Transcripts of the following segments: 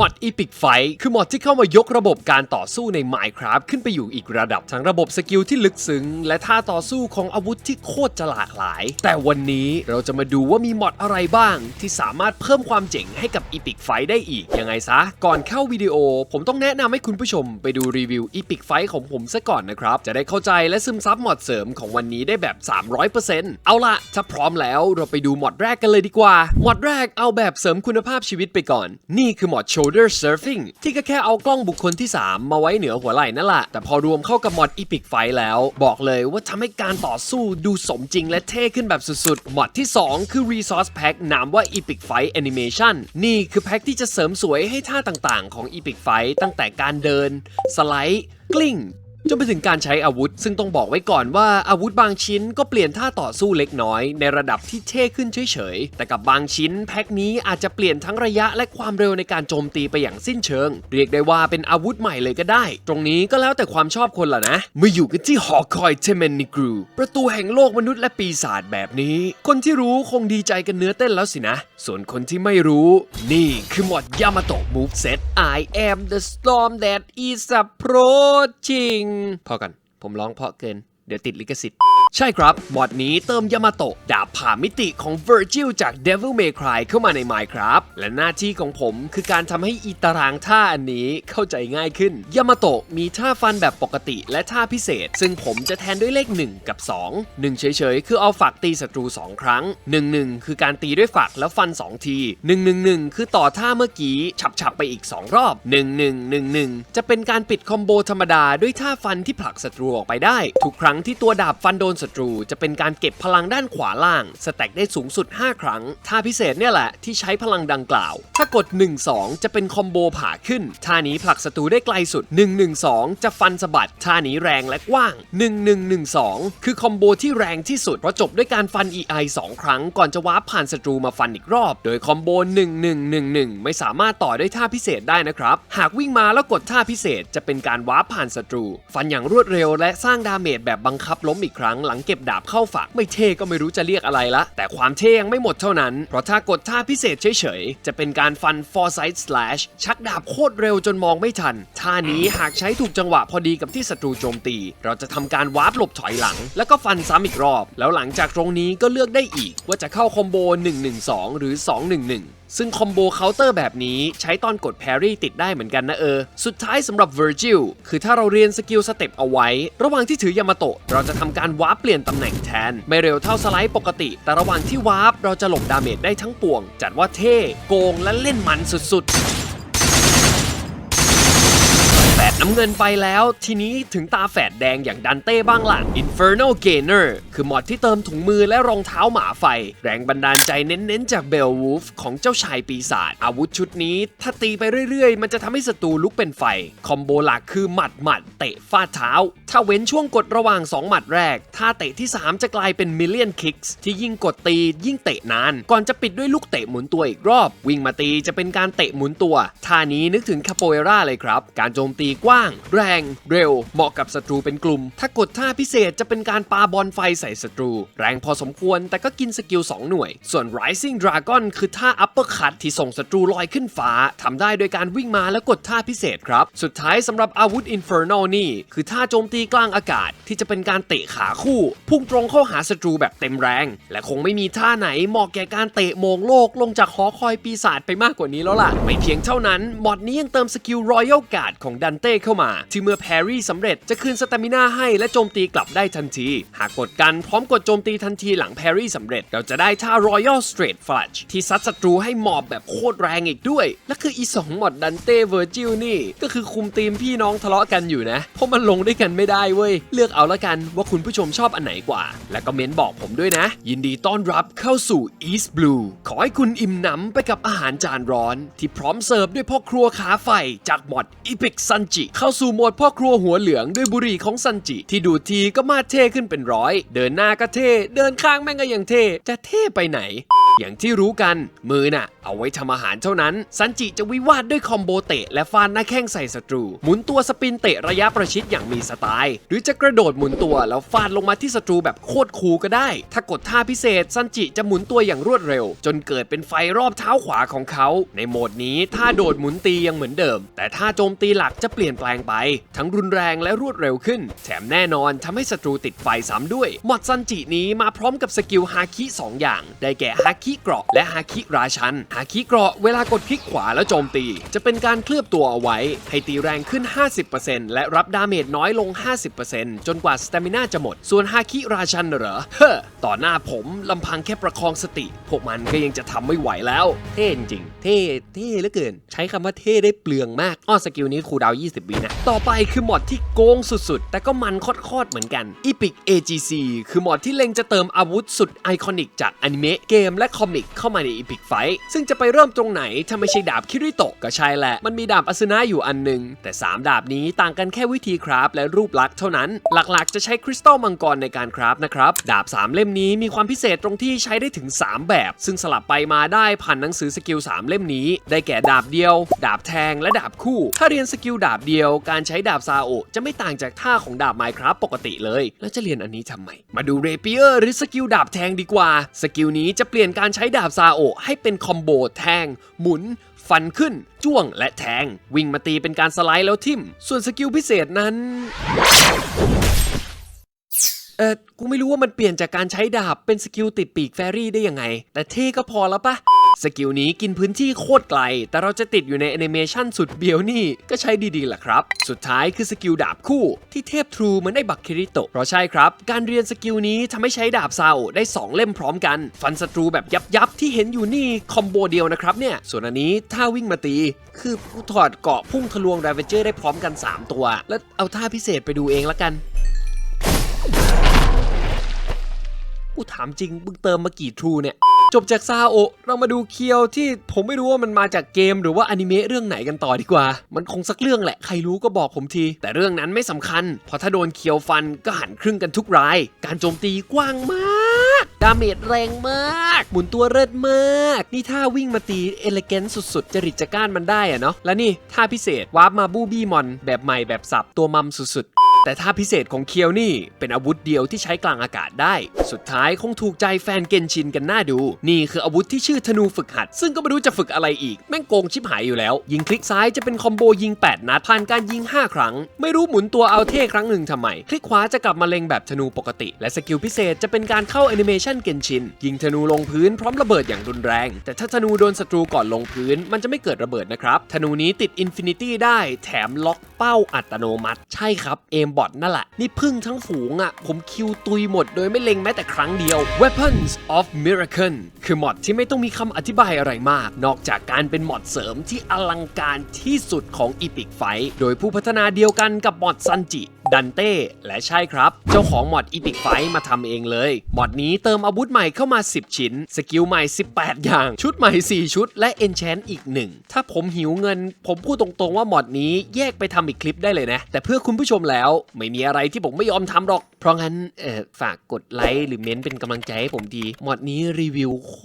มอด Epic Fight คือมอดที่เข้ามายกระบบการต่อสู้ใน Minecraft ขึ้นไปอยู่อีกระดับ ทั้งระบบสกิลที่ลึกซึ้ง และท่าต่อสู้ของอาวุธที่โคตรจะหลากหลาย แต่วันนี้เราจะมาดูว่ามีมอดอะไรบ้าง ที่สามารถเพิ่มความเจ๋งให้กับ Epic Fight ได้อีก ยังไงซะ ก่อนเข้าวิดีโอ ผมต้องแนะนำให้คุณผู้ชมไปดูรีวิว Epic Fight ของผมซะก่อนนะครับ จะได้เข้าใจและซึมซับมอดเสริมของวันนี้ได้แบบ 300%เอาล่ะถ้าพร้อมแล้วเราไปดูมอดแรกกันเลยดีกว่า มอดแรกเอาแบบเสริมคุณภาพชีวิตไปก่อน นี่คือมอดโช shoulder surfing ที่ก็แค่เอากล้องบุคคลที่ 3 มาไว้เหนือหัวไหล่นั่นแหละแต่พอรวมเข้ากับมอด epic fight แล้ว บอกเลยว่าทำให้การต่อสู้ดูสมจริงและเท่ขึ้นแบบสุดๆมอดที่ 2 คือ resource pack นามว่า epic fight animation นี่คือแพ็คที่จะเสริมสวยให้ท่าต่างๆ ของ epic fight ตั้งแต่การเดิน สไลด์ กลิ้ง จนไปถึงการใช้อาวุธ ซึ่งต้องบอกไว้ก่อนว่าอาวุธบางชิ้นก็เปลี่ยนท่าต่อสู้เล็กน้อย ในระดับที่เท่ขึ้นเฉยๆ แต่กับบางชิ้นแพ็คนี้อาจจะเปลี่ยนทั้งระยะและความเร็วในการโจมตีไปอย่างสิ้นเชิง เรียกได้ว่าเป็นอาวุธใหม่เลยก็ได้ ตรงนี้ก็แล้วแต่ความชอบคนละนะมาอยู่กันที่หอคอยเทเมนนิกรูประตูแห่งโลกมนุษย์และปีศาจแบบนี้ คนที่รู้คงดีใจกันเนื้อเต้นแล้วสินะ ส่วนคนที่ไม่รู้ นี่คือหมอดยามาโตะ move set I am the storm that is approaching พอกันผมร้องเพราะเกิน เดี๋ยวติดลิขสิทธิ์ ใช่ครับมอดนี้เติมยามาโตะดาบผ่ามิติของ Virgil จาก Devil May Cry เข้ามาใน Minecraft และหน้าที่ของผมคือการทำให้อีตารางท่าอันนี้เข้าใจง่ายขึ้น ยามาโตะมีท่าฟันแบบปกติและท่าพิเศษ ซึ่งผมจะแทนด้วยเลข 1 กับ 2 1 เฉยๆ คือเอาฝักตีศัตรู 2 ครั้ง 1 1 คือการตีด้วยฝักแล้วฟัน 2 ที 1 1 1 คือต่อท่าเมื่อกี้ฉับๆไปอีก 2 รอบ 1 1 1 1 จะเป็นการปิดคอมโบธรรมดาด้วยท่าฟันที่ผลักศัตรูออกไปได้ ทุกครั้งที่ตัวดาบฟันโดนศัตรูจะเป็นการเก็บพลังด้านขวาล่าง สแต็กได้สูงสุด 5 ครั้ง ท่าพิเศษเนี่ยแหละที่ใช้พลังดังกล่าว ถ้ากด 1-2 จะเป็นคอมโบผ่าขึ้น ท่านี้ผลักศัตรูได้ไกลสุด 1-1-2 จะฟันสะบัด ท่านี้แรงและกว้าง 1-1-1-2 คือคอมโบที่แรงที่สุด เพราะจบด้วยการฟัน EI 2 ครั้ง ก่อนจะวาร์ปผ่านศัตรูมาฟันอีกรอบ โดยคอมโบ 1-1-1-1 ไม่สามารถต่อด้วยท่าพิเศษได้นะครับ หากวิ่งมาแล้วกดท่าพิเศษจะเป็นการวาร์ปผ่านศัตรู ฟันอย่างรวดเร็วและสร้างดาเมจแบบบังคับล้มอีกครั้งหลังเก็บดาบเข้าฝัก ไม่เท่ก็ไม่รู้จะเรียกอะไรละ แต่ความเท่ยังไม่หมดเท่านั้น เพราะถ้ากดท่าพิเศษเฉยๆ จะเป็นการฟัน foresight slash ชักดาบโคตรเร็วจนมองไม่ทัน ท่านี้หากใช้ถูกจังหวะพอดีกับที่ศัตรูโจมตี เราจะทำการวาร์ปหลบถอยหลัง แล้วก็ฟันซ้ำอีกรอบ แล้วหลังจากตรงนี้ก็เลือกได้อีก ว่าจะเข้าคอมโบ112 หรือ 211 ซึ่งคอมโบเคาน์เตอร์แบบนี้ใช้ตอนกดแพรี่ติดได้เหมือนกันนะเออ สุดท้ายสำหรับ Virgil คือถ้าเราเรียนสกิลสเต็ปเอาไว้ ระหว่างที่ถือยามาโตะเราจะทำการวาร์ปเปลี่ยนตำแหน่งแทน ไม่เร็วเท่าสไลด์ปกติ แต่ระหว่างที่วาร์ปเราจะหลบดาเมจได้ทั้งปวง จัดว่าเท่โกงและเล่นมันสุดๆแฝด น้ำเงินไปแล้วทีนี้ถึงตาแฝดแดงอย่างดันเต้บ้างล่ะ Infernal Gainer คือมอดที่เติมถุงมือและรองเท้าหมาไฟ แรงบันดาลใจเน้นๆจากเบลวูฟของเจ้าชายปีศาจอาวุธชุดนี้ ถ้าตีไปเรื่อยๆ มันจะทำให้ศัตรูลุกเป็นไฟ คอมโบหลักคือหมัดหมัดเตะฟาดเท้า ถ้าเว้นช่วงกดระหว่าง 2 หมัดแรกท่าเตะที่ 3 จะกลายเป็น Million Kicks ที่ยิ่งกดตียิ่งเตะนาน ก่อนจะปิดด้วยลูกเตะหมุนตัวอีกรอบ วิ่งมาตีจะเป็นการเตะหมุนตัวท่านี้นึกถึงคาโปเอราเลยครับ การโจมตีกว้าง แรง เร็ว เหมาะกับศัตรูเป็นกลุ่ม ถ้ากดท่าพิเศษจะเป็นการปาบอลไฟใส่ศัตรู แรงพอสมควรแต่ก็กินสกิล 2 หน่วย ส่วน Rising Dragon คือท่า Upper Cut ที่ส่งศัตรูลอยขึ้นฟ้าทำได้โดยการวิ่งมาแล้วกดท่าพิเศษครับ สุดท้ายสำหรับอาวุธ Infernal นี่ คือท่าโจมตีกลางอากาศที่จะเป็นการเตะขาคู่ พุ่งตรงเข้าหาศัตรูแบบเต็มแรง และคงไม่มีท่าไหนเหมาะแก่การเตะโมงโลกลงจากหอคอยปีศาจไปมากกว่านี้แล้วล่ะไม่เพียงเท่านั้นมอดนี้ยังเติมสกิล Royal Guard ของดันเต้เข้ามา ที่เมื่อแพรี่สำเร็จจะคืนสตามิน่าให้และโจมตีกลับได้ทันที หากกดกันพร้อมกดโจมตีทันทีหลังแพรี่สำเร็จ เราจะได้ท่า Royal Straight Flush ที่ซัดศัตรูให้หมอบแบบโคตรแรงอีกด้วย และคืออีสองมอดดันเต้เวอร์จิลนี่ ก็คือคุมทีมพี่น้องทะเลาะกันอยู่นะ เพราะมันลงด้วยกันไม่ได้เว้ย เลือกเอาละกันว่าคุณผู้ชมชอบอันไหนกว่า และก็เม้นบอกผมด้วยนะ ยินดีต้อนรับเข้าสู่ East Blue ขอให้คุณอิ่มหนำไปกับอาหารจานร้อน ที่พร้อมเสิร์ฟด้วยพ่อครัวขาไฟจากมอด Epic Sanji เข้าสู่โหมดพ่อครัวหัวเหลืองด้วยบุหรี่ของซันจิ ที่ดูดทีก็มาเท่ขึ้นเป็นร้อย เดินหน้าก็เท่ เดินข้างแม่งก็ยังเท่ จะเท่ไปไหน อย่างที่รู้กันมือน่ะ เอาไว้ทำอาหารเท่านั้น ซันจิจะวิวาดด้วยคอมโบเตะและฟาดหน้าแข้งใส่ศัตรู หมุนตัวสปินเตะระยะประชิดอย่างมีสไตล์ หรือจะกระโดดหมุนตัวแล้วฟาดลงมาที่ศัตรูแบบโคตรคูลก็ได้ ถ้ากดท่าพิเศษ ซันจิจะหมุนตัวอย่างรวดเร็ว จนเกิดเป็นไฟรอบเท้าขวาของเขา ในโหมดนี้ท่าโดดหมุนตียังเหมือนเดิม แต่ท่าโจมตีหลักจะเปลี่ยนแปลงไป ทั้งรุนแรงและรวดเร็วขึ้น แถมแน่นอนทำให้ศัตรูติดไฟซ้ำด้วยหมดซันจินี้มาพร้อมกับสกิลฮาคิสองอย่าง ได้แก่ฮาคิิเกราะ และฮาคิราชันฮาคิเกราะเวลากดคลิกขวาแล้วโจมตี จะเป็นการเคลือบตัวเอาไว้ ให้ตีแรงขึ้น 50%และรับดาเมจน้อยลง 50%จนกว่าสเตมินาจะหมด ส่วนฮาคิราชันเหรอเฮ้อต่อหน้าผมลำพังแค่ประคองสติ พวกมันก็ยังจะทำไม่ไหวแล้ว เท่จริง เท่เท่เหลือเกิน ใช้คำว่าเท่ได้เปลืองมากอ้อสกิลนี้คูดาว 20วินะต่อไปคือมอดที่โกงสุดๆ แต่ก็มันคตรๆเหมือนกัน Epic AGC คือมอดที่เล็งจะเติมอาวุธสุดไอคอนิกจากอนิเมะเกมและคอมิกเข้ามาใน Epic Fight ซึ่งจะไปเริ่มตรงไหนถ้าไม่ใช่ดาบคิริโตะก็ใช่แหละ มันมีดาบอสุนะอยู่อันหนึ่งแต่ 3 ดาบนี้ต่างกันแค่วิธีคราฟและรูปลักษณ์เท่านั้น หลักๆ จะใช้คริสตัลมังกรในการคราฟนะครับ ดาบ 3 เล่มนี้มีความพิเศษตรงที่ใช้ได้ถึง 3 แบบ ซึ่งสลับไปมาได้ผ่านหนังสือสกิล 3 เล่มนี้ ได้แก่ดาบเดียว ดาบแทงและดาบคู่ ถ้าเรียนสกิลดาบเดียว การใช้ดาบซาโอจะไม่ต่างจากท่าของดาบไมครับปกติเลย แล้วจะเรียนอันนี้ทำไม มาดูเรเปียร์หรือสกิลดาบแทงดีกว่า สกิลนี้จะเปลี่ยนการใช้ดาบซาโอให้เป็นคอมโบแทง หมุน ฟันขึ้น จ้วงและแทง วิ่งมาตีเป็นการสไลด์แล้วทิ่ม ส่วนสกิลพิเศษนั้นเออกูไม่รู้ว่ามันเปลี่ยนจากการใช้ดาบเป็นสกิลติดปีกแฟรี่ได้ยังไง แต่เท่ก็พอแล้วปะ สกิลนี้กินพื้นที่โคตรไกล แต่เราจะติดอยู่ในแอนิเมชันสุดเบียวนี่ ก็ใช้ดีๆแหละครับ สุดท้ายคือสกิลดาบคู่ที่เทพทรูมือนไอ้บักคิริโตะเพราะใช่ครับ การเรียนสกิลนี้ทำให้ใช้ดาบซาโอได้ 2 เล่มพร้อมกัน ฟันศัตรูแบบยับๆที่เห็นอยู่นี่คอมโบเดียวนะครับเนี่ย ส่วนอันนี้ถ้าวิ่งมาตี คือกูถอดเกาะพุ่งทะลวง r a v a g e r ได้พร้อมกัน 3 ตัว แล้วเอาท่าพิเศษไปดูเองละกันกูถามจริงมึงเติมมากี่ทรูเนี่ย จบจากซาโอเรามาดูเคียวที่ผมไม่รู้ว่ามันมาจากเกมหรือว่าอนิเมะเรื่องไหนกันต่อดีกว่า มันคงสักเรื่องแหละ ใครรู้ก็บอกผมที แต่เรื่องนั้นไม่สำคัญ เพราะถ้าโดนเคียวฟันก็หันครึ่งกันทุกราย การโจมตีกว้างมาก ดาเมจแรงมาก หมุนตัวเลิศมาก นี่ท่าวิ่งมาตีเอเลเกนสุดๆ จริตจักร้านมันได้อะเนาะ และนี่ท่าพิเศษวาร์ปมาบูบี้มอนแบบใหม่แบบสับตัวมัมสุดๆ แต่ท่าพิเศษของเคียวนี่เป็นอาวุธเดียวที่ใช้กลางอากาศได้ สุดท้ายคงถูกใจแฟนเกนชินกันน่าดู นี่คืออาวุธที่ชื่อธนูฝึกหัด ซึ่งก็ไม่รู้จะฝึกอะไรอีก แม่งโกงชิบหายอยู่แล้ว ยิงคลิกซ้ายจะเป็นคอมโบยิง 8 นัดผ่านการยิง 5 ครั้ง ไม่รู้หมุนตัวเอาเท่ครั้งหนึ่งทำไม คลิกขวาจะกลับมาเล็งแบบธนูปกติ และสกิลพิเศษจะเป็นการเข้าแอนิเมชันเกนชินยิงธนูลงพื้นพร้อมระเบิดอย่างรุนแรง แต่ถ้าธนูโดนศัตรูก่อนลงพื้น มันจะไม่เกิดระเบิดนะครับธนูนี้ติดอินฟินิตี้ได้แถมล็อกเป้าอัตโนมัติ ใช่ครับเอมบอทนั่นแหละ นี่พึ่งทั้งฝูงอะ่ะ ผมคิวตุยหมดโดยไม่เล็งแม้แต่ครั้งเดียว Weapons of Miracle คือมอดที่ไม่ต้องมีคำอธิบายอะไรมาก นอกจากการเป็นมอดเสริมที่อลังการที่สุดของ Epic Fight โดยผู้พัฒนาเดียวกันกับมอดซันจิดันเต้และใช่ครับ เจ้าของมอด Epic Fight มาทำเองเลยมอดนี้เติมอาวุธใหม่เข้ามา 10 ชิ้น สกิลใหม่ 18 อย่าง ชุดใหม่ 4 ชุด และ Enchant อีก 1 ถ้าผมหิวเงิน ผมพูดตรงๆว่ามอดนี้แยกไปทำอีกคลิปได้เลยนะ แต่เพื่อคุณผู้ชมแล้วไม่มีอะไรที่ผมไม่ยอมทำหรอก เพราะงั้นเออฝากกดไลค์หรือเม้นต์เป็นกำลังใจให้ผมดีมอดนี้รีวิวโค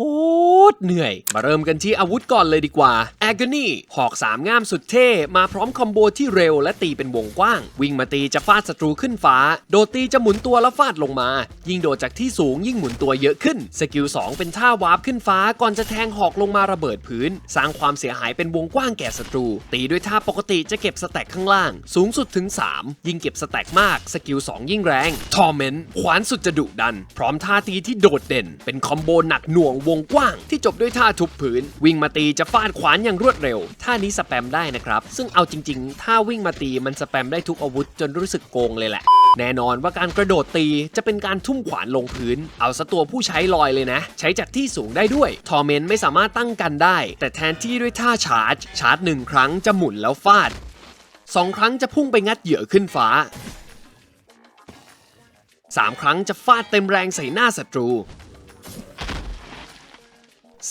ตรเหนื่อย มาเริ่มกันที่อาวุธก่อนเลยดีกว่า Agony หอกสามง่ามสุดเท่มาพร้อมคอมโบที่เร็วและตีเป็นวงกว้าง วิ่งมาตีจะฟาดศัตรูขึ้นฟ้าโดดตีจะหมุนตัวแล้วฟาดลงมา ยิ่งโดดจากที่สูงยิ่งหมุนตัวเยอะขึ้น สกิล 2 เป็นท่าวาร์ปขึ้นฟ้าก่อนจะแทงหอกลงมาระเบิดพื้น สร้างความเสียหายเป็นวงกว้างแก่ศัตรู ตีด้วยท่าปกติจะเก็บสแต็กข้างล่าง สูงสุดถึง 3 ยิ่งเก็บสแต็กมาก สกิล 2 ยิ่งแรงทอร์เมนขวานสุดจะดุดัน พร้อมท่าตีที่โดดเด่น เป็นคอมโบหนักหน่วงวงกว้าง ที่จบด้วยท่าทุบพื้น วิ่งมาตีจะฟาดขวานอย่างรวดเร็วท่านี้สแปมได้นะครับซึ่งเอาจริงๆท่าวิ่งมาตีมันสแปมได้ทุกอาวุธจนรู้สึกโกงเลยแหละ แน่นอนว่าการกระโดดตีจะเป็นการทุ่มขวานลงพื้น เอาซะตัวผู้ใช้ลอยเลยนะ ใช้จากที่สูงได้ด้วย ทอร์เมนไม่สามารถตั้งกันได้ แต่แทนที่ด้วยท่าชาร์จ ชาร์จหนึ่งครั้งจะหมุนแล้วฟาดสองครั้งจะพุ่งไปงัดเหยื่อขึ้นฟ้าสามครั้งจะฟาดเต็มแรงใส่หน้าศัตรู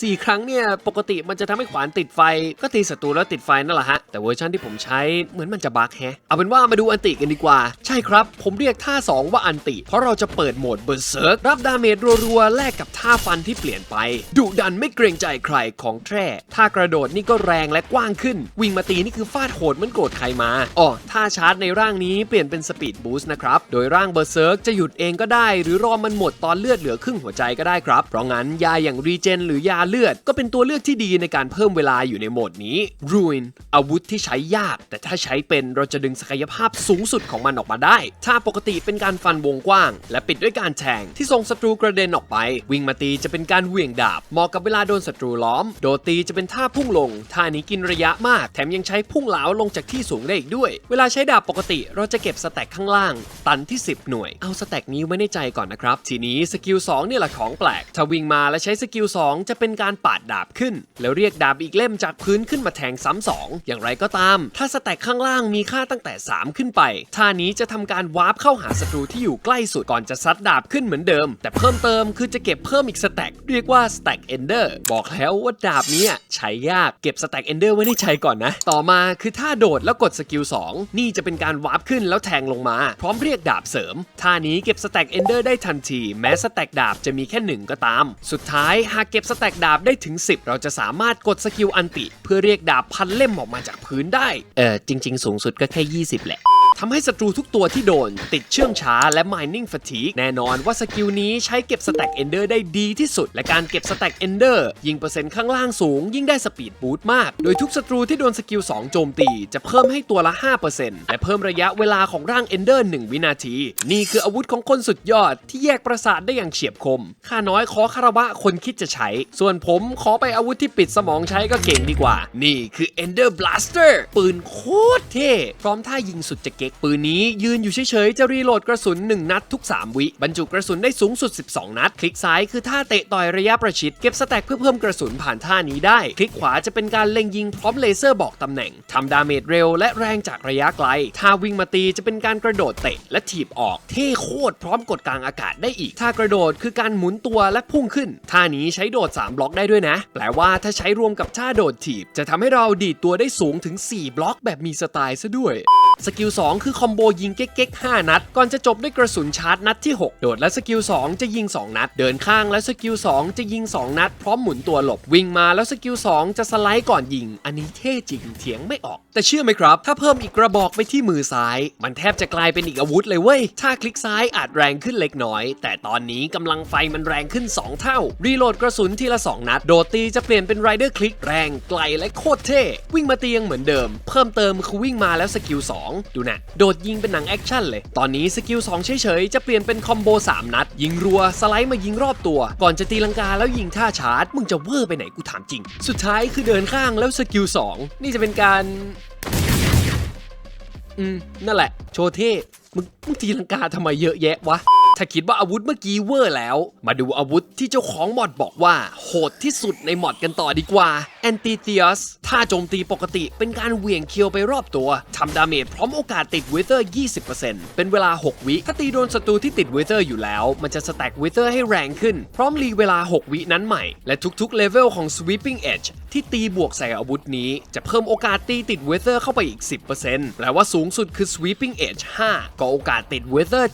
4ครั้งเนี่ยปกติมันจะทำให้ขวานติดไฟ ก็ตีศัตรูแล้วติดไฟนั่นแหละฮะ แต่เวอร์ชันที่ผมใช้เหมือนมันจะบั๊กแฮะ เอาเป็นว่ามาดูอันติกันดีกว่า ใช่ครับ ผมเรียกท่า 2 ว่าอันติ เพราะเราจะเปิดโหมดเบอร์เซิร์กรับดาเมจรัวๆแลกกับท่าฟันที่เปลี่ยนไปดุดันไม่เกรงใจใครของแท้ท่ากระโดดนี่ก็แรงและกว้างขึ้น วิ่งมาตีนี่คือฟาดโหดเหมันโกรธใครมาอ๋อท่าชาร์จในร่างนี้เปลี่ยนเป็นสปีดบูสต์นะครับโดยร่างเบอร์เซิร์กจะหยุดเองก็ได้ หรือรอมันหมดตอนเลือดเหลือครึ่งหัวใจก็ได้ครับเพราะงั้นยาอย่างรีเจนหรือยาเลือดก็เป็นตัวเลือกที่ดีในการเพิ่มเวลาอยู่ในโหมดนี้ Ruin อาวุธที่ใช้ยาก แต่ถ้าใช้เป็นเราจะดึงศักยภาพสูงสุดของมันออกมาได้ ถ้าปกติเป็นการฟันวงกว้าง และปิดด้วยการแทงที่ส่งศัตรูกระเด็นออกไป วิ่งมาตีจะเป็นการเหวี่ยงดาบเหมาะกับเวลาโดนศัตรูล้อม โดตีจะเป็นท่าพุ่งลงท่านี้กินระยะมาก แถมยังใช้พุ่งเหลาลงจากที่สูงได้อีกด้วย เวลาใช้ดาบปกติเราจะเก็บสแต็กข้างล่าง ตันที่ 10 หน่วย เอาสแต็กนี้ไว้ในใจก่อนนะครับ ทีนี้สกิล2เนี่ยแหละของแปลก ถ้าวิ่งมาและใช้สกิล2จะเป็นการปาดดาบขึ้น แล้วเรียกดาบอีกเล่มจากพื้นขึ้นมาแทงซ้ำสองอย่างไรก็ตาม ถ้าสแต็กข้างล่างมีค่าตั้งแต่ 3 ขึ้นไปท่านี้จะทำการวาร์ปเข้าหาศัตรูที่อยู่ใกล้สุดก่อนจะซัดดาบขึ้นเหมือนเดิม แต่เพิ่มเติมคือจะเก็บเพิ่มอีกสแต็กเรียกว่าสแต็กเอนเดอร์บอกแล้วว่าดาบเนี้ใช้ยากเก็บสแต็กเอนเดอร์ไว้ในใจก่อนนะ ต่อมาคือท่าโดดแล้วกดสกิล2นี่จะเป็นการวาร์ปขึ้นแล้วแทงลงมา พร้อมเรียกดาบเสริมท่านี้เก็บสแต็กเอนเดอร์ได้ทันที แม้สแต็กดาบจะมีแค่หนึ่งก็ตาม สุดท้ายหากเก็บสแต็กดาบได้ถึง 10 เราจะสามารถกดสกิลอันติ เพื่อเรียกดาบพันเล่มออกมาจากพื้นได้ เออจริง ๆ สูงสุดก็แค่ 20 แหละ ทำให้ศัตรูทุกตัวที่โดน ติดเชื่องช้าและ Mining Fatigue แน่นอนว่าสกิลนี้ใช้เก็บสแต็กเอนเดอร์ได้ดีที่สุด และการเก็บสแต็กเอนเดอร์ยิงเปอร์เซ็นต์ข้างล่างสูง ยิ่งได้สปีดบูตมาก โดยทุกศัตรูที่โดนสกิล 2 โจมตี จะเพิ่มให้ตัวละ 5%และเพิ่มระยะเวลาของร่างเอนเดอร์ 1 วินาที นี่คืออาวุธของคนสุดยอดที่แยกประสาทได้อย่างเฉียบคม ข้าน้อยขอคารวะคนคิดจะใช้ ส่วนผมขอไปอาวุธที่ปิดสมองใช้ก็เก่งดีกว่า นี่คือ Ender Blaster ปืนโคตรเท่พร้อมท่ายิงสุดจะเกกปืนนี้ยืนอยู่เฉยๆ จะรีโหลดกระสุน 1 นัดทุก 3 วิ บรรจุกระสุนได้สูงสุด 12 นัด คลิกซ้ายคือท่าเตะต่อยระยะประชิด เก็บสแต็กเพื่อเพิ่มกระสุนผ่านท่านี้ได้ คลิกขวาจะเป็นการเล็งยิงพร้อมเลเซอร์บอกตำแหน่งทำดาเมจเร็วและแรงจากระยะไกลท่าวิ่งมาตีจะเป็นการกระโดดเตะและถีบออกเท่โคตรพร้อมกดกลางอากาศได้อีกท่ากระโดดคือการหมุนตัวและพุ่งขึ้นท่านี้ใช้โดด 3 บล็อกได้ด้วยนะ แปลว่าถ้าใช้รวมกับท่าโดดถีบ จะทำให้เราดีดตัวได้สูงถึง 4 บล็อกแบบมีสไตล์ซะด้วย สกิล 2 คือคอมโบยิงเก๊กๆ5นัด ก่อนจะจบด้วยกระสุนชาร์จนัดที่ 6 โดดและสกิล 2 จะยิง 2 นัด เดินข้างแล้วสกิล 2 จะยิง 2 นัด พร้อมหมุนตัวหลบวิ่งมาแล้วสกิล 2 จะสไลด์ก่อนยิง อันนี้เท่จริงเถียงไม่ออก แต่เชื่อไหมครับ ถ้าเพิ่มอีกกระบอกไปที่มือซ้าย มันแทบจะกลายเป็นอีกอาวุธเลยเว้ยถ้าคลิกซ้ายอาจแรงขึ้นเล็กน้อย แต่ตอนนี้กำลังไฟมันแรงขึ้น 2 เท่า รีโหลดกระสุนทีละ 2 นัด โดดตีจะเปลี่ยนเป็นไรเดอร์คลิกแรงไกลและโคตรเท่วิ่งมาเตียงเหมือนเดิม เพิ่มเติมคือวิ่งมาแล้วสกิล2ดูนะ โดดยิงเป็นหนังแอคชั่นเลย ตอนนี้สกิล2เฉยๆ จะเปลี่ยนเป็นคอมโบ 3 นัด ยิงรัว สไลด์มายิงรอบตัว ก่อนจะตีลังกาแล้วยิงท่าชาร์จ มึงจะเวอร์ไปไหนกูถามจริง สุดท้ายคือเดินข้างแล้วสกิล2นี่จะเป็นการ อืม นั่นแหละ โชว์เท่ มึงมึงตีลังกาทำไมเยอะแยะวะ ถ้าคิดว่าอาวุธเมื่อกี้เวอร์แล้ว มาดูอาวุธที่เจ้าของมอดบอกว่า โหดที่สุดในมอดกันต่อดีกว่า Anti t h e u s ถ้าโจมตีปกติเป็นการเหวี่ยงเคียวไปรอบตัวทำดาเมจพร้อมโอกาสติด Wither 20%เป็นเวลา 6 วิถ้าตีโดนศัตรูที่ติด Wither อยู่แล้ว มันจะสแต็ก Wither ให้แรงขึ้น พร้อมรีเวลา 6 วินั้นใหม่ และทุกๆเลเวลของ Sweeping Edge ที่ตีบวกใส่อาวุธนี้ จะเพิ่มโอกาสตีติด Wither เข้าไปอีก 10%แปลว่าสูงสุดคือ Sweeping Edge 5กโอกาสติดเวเตอร์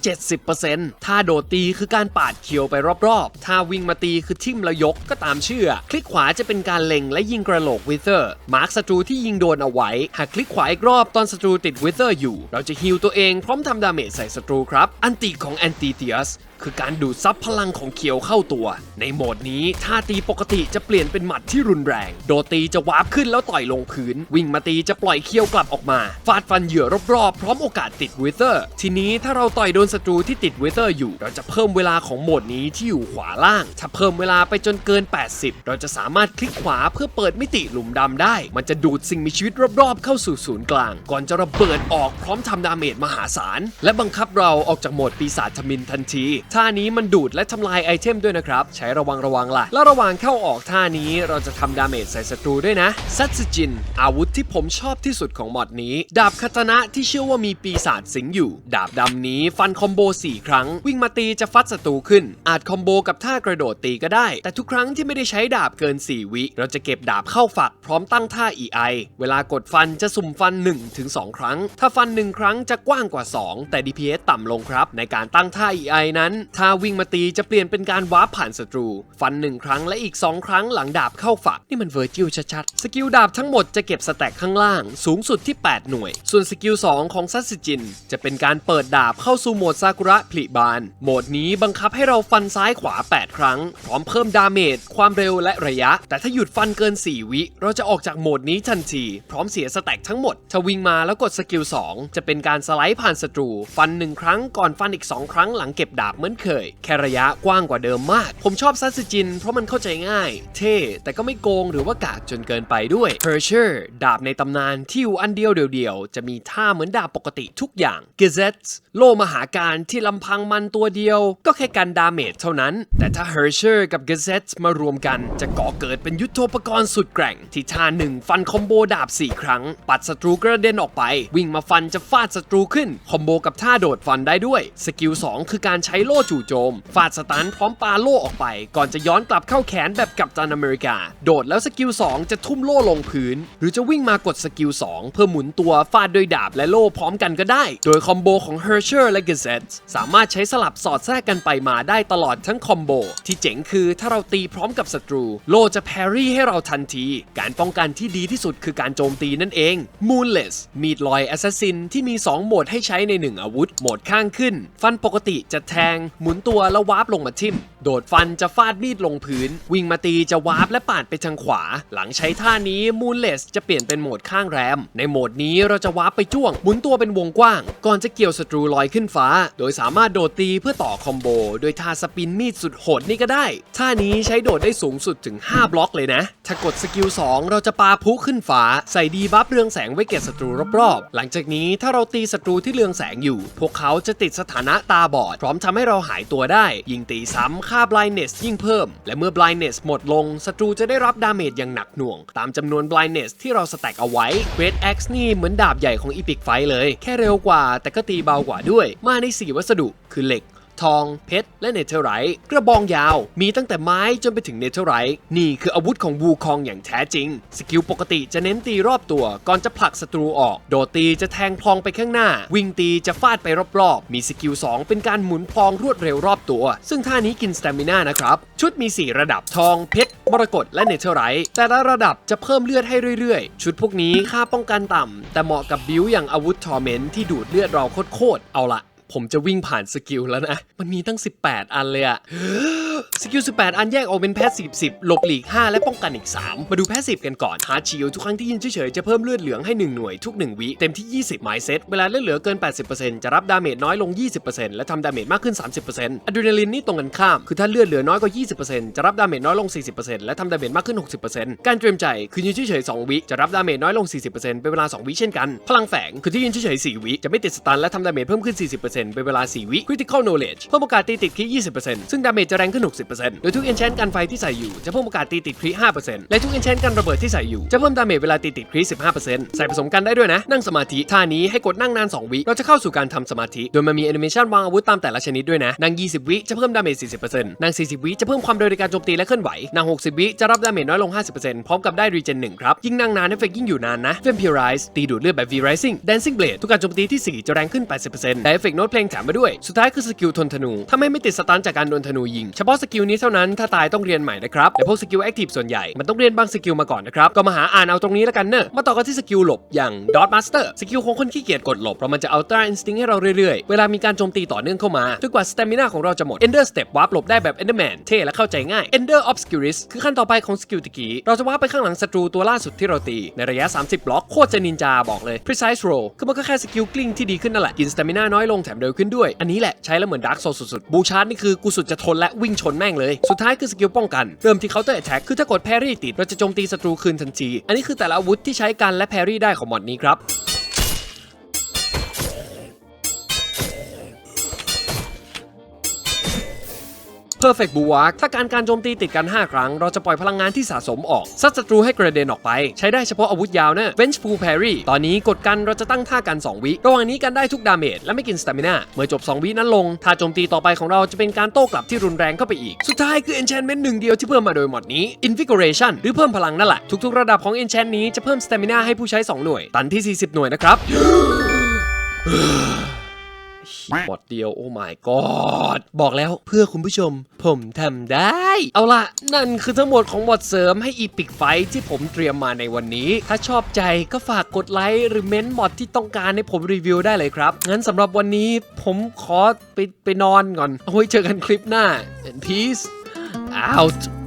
70%ถ้าโดดตีคือการปาดเคียวไปรอบๆถ้าวิ่งมาตีคือทิ่มแล้วยกก็ตามเชื่อ คลิกขวาจะเป็นการเล็งและยิงกระโหลกเวเตอร์ มาร์คศัตรูที่ยิงโดนเอาไว้ หากคลิกขวาอีกรอบตอนศัตรูติดเวเตอร์อยู่ เราจะฮิลตัวเองพร้อมทำดาเมจใส่ศัตรูครับ อันติของแอนติเทียส คือการดูดซับพลังของเคียวเข้าตัว ในโหมดนี้ท่าตีปกติจะเปลี่ยนเป็นหมัดที่รุนแรง โดตีจะวาร์ปขึ้นแล้วต่อยลงพื้น วิ่งมาตีจะปล่อยเคียวกลับออกมา ฟาดฟันเหยื่อรอบๆ พร้อมโอกาสติดวิเตอร์ ทีนี้ถ้าเราต่อยโดนศัตรูที่ติดวิเตอร์อยู่ เราจะเพิ่มเวลาของโหมดนี้ที่อยู่ขวาล่าง ถ้าเพิ่มเวลาไปจนเกิน 80 เราจะสามารถคลิกขวาเพื่อเปิดมิติหลุมดำได้ มันจะดูดสิ่งมีชีวิตรอบๆ เข้าสู่ศูนย์กลาง ก่อนจะระเบิดออกพร้อมทำดาเมจมหาศาลและบังคับเราออกจากโหมดปีศาจทมินทันทีท่านี้มันดูดและทำลายไอเทมด้วยนะครับ ใช้ระวังระวังล่ะ แล้วระหว่างเข้าออกท่านี้เราจะทำดาเมจใส่ศัตรูด้วยนะซัตสึจิน อาวุธที่ผมชอบที่สุดของมอดนี้ ดาบคาตนะที่เชื่อว่ามีปีศาจสิงอยู่ ดาบดำนี้ฟันคอมโบ 4 ครั้ง วิ่งมาตีจะฟัดศัตรูขึ้น อาจคอมโบกับท่ากระโดดตีก็ได้ แต่ทุกครั้งที่ไม่ได้ใช้ดาบเกิน 4 วิ เราจะเก็บดาบเข้าฝักพร้อมตั้งท่า EI เวลากดฟันจะสุ่มฟัน 1-2 ครั้ง ถ้าฟัน 1 ครั้งจะกว้างกว่า 2 แต่ DPS ต่ำลงครับ ในการตั้งท่า EI นั้นท่าวิ่งมาตีจะเปลี่ยนเป็นการวาร์ปผ่านศัตรู ฟัน1ครั้งและอีก 2 ครั้งหลังดาบเข้าฝัก นี่มันเวอร์จิลชัดๆ สกิลดาบทั้งหมดจะเก็บสแต็กข้างล่าง สูงสุดที่ 8 หน่วย ส่วนสกิล 2 ของซัตสึจิน จะเป็นการเปิดดาบเข้าสู่โหมดซากุระผลิบาน โหมดนี้บังคับให้เราฟันซ้ายขวา 8 ครั้ง พร้อมเพิ่มดาเมจความเร็วและระยะ แต่ถ้าหยุดฟันเกิน 4 วิ เราจะออกจากโหมดนี้ทันที พร้อมเสียสแต็กทั้งหมดถ้าวิ่งมาแล้วกดสกิล2จะเป็นการสไลด์ผ่านศัตรู ฟัน 1 ครั้งก่อนฟันอีก 2 ครั้งหลังเก็บดาบเหมือนเคย แค่ระยะกว้างกว่าเดิมมาก ผมชอบซัสจิน เพราะมันเข้าใจง่าย เท่ แต่ก็ไม่โกงหรือว่ากากจนเกินไปด้วย p e r s h e r ดาบในตำนานที่อยู่อันเดียวเดียวๆจะมีท่าเหมือนดาบปกติทุกอย่าง g a z e t โลมหาการที่ลำพังมันตัวเดียว ก็แค่กันดาเมจเท่านั้น แต่ถ้า h e r s h e r กับ g a z e t มารวมกัน จะก่อเกิดเป็นยุทโธปกรณ์สุดแกร่ง ที่ท่าหนึ่งฟันคอมโบดาบ 4 ครั้ง ปัดศัตรูกระเด็นออกไป วิ่งมาฟันจะฟาดศัตรูขึ้นคอมโบกับท่าโดดฟันได้ด้วยสกิล2คือการใช้โล่จู่โจม ฟาดสตันพร้อมปาโล่ออกไป ก่อนจะย้อนกลับเข้าแขนแบบกัปตันอเมริกา โดดแล้วสกิล 2 จะทุ่มโล่ลงพื้น หรือจะวิ่งมากดสกิล 2 เพื่อหมุนตัวฟาดด้วยดาบและโล่พร้อมกันก็ได้ โดยคอมโบของ h e r s h e r และ g a z e t t สามารถใช้สลับสอดแทรกกันไปมาได้ตลอดทั้งคอมโบที่เจ๋งคือถ้าเราตีพร้อมกับศัตรู โล่จะแพรี่ให้เราทันที การป้องกันที่ดีที่สุดคือการโจมตีนั่นเอง Moonless มีดลอยแอสซัสซินที่มี 2 โหมดให้ใช้ใน 1 อาวุธ โหมดข้างขึ้น ฟันปกติจะแทงหมุนตัวแล้ววาร์ปลงมาทิ่ม โดดฟันจะฟาดมีดลงพื้น วิ่งมาตีจะวาร์ปและปาดไปทางขวา หลังใช้ท่านี้ Moonless จะเปลี่ยนเป็นโหมดข้างแรม ในโหมดนี้เราจะวาร์ปไปจ้วง หมุนตัวเป็นวงกว้าง ก่อนจะเกี่ยวศัตรูลอยขึ้นฟ้า โดยสามารถโดดตีเพื่อต่อคอมโบ โดยท่าสปินมีดสุดโหดนี่ก็ได้ ท่านี้ใช้โดดได้สูงสุดถึง 5 บล็อกเลยนะ ถ้ากดสกิล2 เราจะปาพุขึ้นฟ้า ใส่ดีบัฟเรืองแสงไว้เก็บศัตรูรอบๆ หลังจากนี้ถ้าเราตีศัตรูที่เรืองแสงอยู่ พวกเขาจะติดสถานะตาบอดพร้อมทำให้เราเราหายตัวได้ ยิงตีซ้ำค่า blindness ยิ่งเพิ่ม และเมื่อ blindness หมดลงศัตรูจะได้รับดาเมจอย่างหนักหน่วง ตามจำนวน blindness ที่เราสแต็กเอาไว้ Great Axe นี่เหมือนดาบใหญ่ของ Epic Fight เลย แค่เร็วกว่าแต่ก็ตีเบากว่าด้วย มาใน 4 วัสดุคือเหล็ก ทอง เพชร และเนเธอร์ไรท์กระบองยาว มีตั้งแต่ไม้จนไปถึงเนเธอร์ไรท์นี่คืออาวุธของวูคองอย่างแท้จริง สกิลปกติจะเน้นตีรอบตัวก่อนจะผลักศัตรูออก โดดตีจะแทงพลองไปข้างหน้า วิ่งตีจะฟาดไปรอบๆ มีสกิล 2 เป็นการหมุนพลองรวดเร็วรอบตัว ซึ่งท่านี้กินสเตมิน่านะครับ ชุดมี 4 ระดับทอง เพชร มรกต และเนเธอร์ไรท์แต่ละระดับจะเพิ่มเลือดให้เรื่อยๆ ชุดพวกนี้ค่าป้องกันต่ำแต่เหมาะกับบิวอย่างอาวุธทอร์เมนที่ดูดเลือดเราโคตรๆเอาละ ผมจะวิ่งผ่านสกิลแล้วนะ มันมีตั้ง 18 อันเลยอะสกิล 18 อันแยกออกเป็นแพสซีฟ10หลบหลีก 5 และป้องกันอีก 3 มาดูแพสซีฟกันก่อนฮาร์ดชิลทุกครั้งที่ยืนเฉยๆ จะเพิ่มเลือดเหลืองให้ 1 หน่วยทุก 1 วิ เต็มที่ 20ไมล์เซต เวลาเลือดเหลือเกิน 80%จะรับดาเมจน้อยลง 20%และทำดาเมจมากขึ้น 30%อะดรีนาลินนี่ตรงกันข้าม คือถ้าเลือดเหลือน้อยกว่า 20%จะรับดาเมจน้อยลง 40%และทำดาเมจมากขึ้น 60%การเตรียมใจคือยืนเฉยๆ2วิจะรับดาเมจน้อยลง 40%เป็นเวลา 2 วิเช่นกัน พลังแฝงคือที่ยืนเฉยๆ4วิจะไม่ติดสตันและทำดาเมจเพิ่มขึ้น 40%เป็นเวลา 4 วิ critical knowledge เพิ่มโอกาสตีติดคี20%ซึ่งดาเมจจะแรงขึ้น 60%โดยทุก enchant กันไฟที่ใส่อยู่จะเพิ่มโอกาสตีติดครี5%และทุก enchant กันระเบิดที่ใส่อยู่จะเพิ่มดาเมจเวลาตีติดครี15%ใส่ผสมกันได้ด้วยนะ นั่งสมาธิท่านี้ให้กดนั่งนาน 2 วิ เราจะเข้าสู่การทำสมาธิ โดยมันมีแอนิเมชันวางอาวุธตามแต่ละชนิดด้วยนะนั่ง20 วิจะเพิ่มดาเมจ40%นั่ง40 วิจะเพิ่มความเร็วในการโจมตีและเคลื่อนไหวนั่ง60 วิจะรับดาเมจน้อยลง 50%พร้อมกับได้รีเจน1ครับยิ่งนั่งนานเอฟเฟกยิ่งอยู่นานนะ Vampirize ตีดูดเลือดแบบ V Rising Dancing Blade ทุกการโจมตีที่ 4 จะแรงขึ้น 80%ได้เอฟเฟกโน้ตเพลงแถมมาด้วย สุดท้ายคือสกิลทนธนูถ้าไม่ไม่ติดสตันจากการโดนธนูยิง เฉพาะสกิลนี้เท่านั้นถ้าตายต้องเรียนใหม่นะครับแต่พวกสกิลแอคทีฟส่วนใหญ่มันต้องเรียนบางสกิลมาก่อนนะครับก็มาหาอ่านเอาตรงนี้แล้วกันเนอะมาต่อกันที่สกิลหลบอย่าง Dot Master สกิลของคนขี้เกียจกดหลบเพราะมันจะ Ultra Instinct ให้เราเรื่อยๆ เวลามีการโจมตีต่อเนื่องเข้ามาจนกว่าสเตมินาของเราจะหมด Ender Step วาร์ปหลบได้แบบ Enderman เท่และเข้าใจง่าย Ender Obscuris คือขั้นต่อไปของสกิลตะกี้เราจะวาร์ปไปข้างหลังศัตรูตัวล่าสุดที่เราตี ในระยะ 30 บล็อกโคตรจะนินจาบอกเลย Precise Roll คือมันก็แค่สกิลกลิ้งที่ดีขึ้นนั่นแหละกินสเตมินาน้อยลงแถมเร็วขึ้นด้วย อันนี้แหละใช้แล้วเหมือนดาร์กโซสุดๆ บูชาร์ดนี่คือกูสุดจะทนและวิ่งชนแม่งเลย สุดท้ายคือสกิลป้องกัน เริ่มที่ Counter Attack คือถ้ากดแพรี่ติดเราจะโจมตีศัตรูคืนทันที อันนี้คือแต่ละอาวุธที่ใช้กันและแพรี่ได้ของมอดนี้ครับ Perfect Bulwark ถ้าการการโจมตีติดกัน 5 ครั้ง เราจะปล่อยพลังงานที่สะสมออก ซัดศัตรูให้กระเด็นออกไป ใช้ได้เฉพาะอาวุธยาวนะ Vengeful Parry ตอนนี้กดกันเราจะตั้งท่ากัน 2 วิ ระหว่างนี้กันได้ทุกดาเมจและไม่กินส t ตมินาเมื่อจบ 2 วินั้นลง ท่าโจมตีต่อไปของเราจะเป็นการโต้กลับที่รุนแรงเข้าไปอีก สุดท้ายคือ Enchantment หนึ่งเดียวที่เพิ่มมาโดยหมดนี้ Invigoration หรือเพิ่มพลังนั่นแหละ ทุกๆ ระดับของ Enchant นี้จะเพิ่ม Stamina ให้ผู้ใช้ 2 หน่วย ตันที่ 40 หน่วยนะครับ หมดเดียวโอ้ my god บอกแล้วเพื่อคุณผู้ชม ผมทำได้ เอาล่ะนั่นคือทั้งหมดของบทเสริมให้อีพิกไฟที่ผมเตรียมมาในวันนี้ ถ้าชอบใจก็ฝากกดไลค์หรือเม้นต์บอทที่ต้องการให้ผมรีวิวได้เลยครับ งั้นสำหรับวันนี้ผมขอไปไปนอนก่อนเอาไว้เจอกันคลิปหน้า and peace out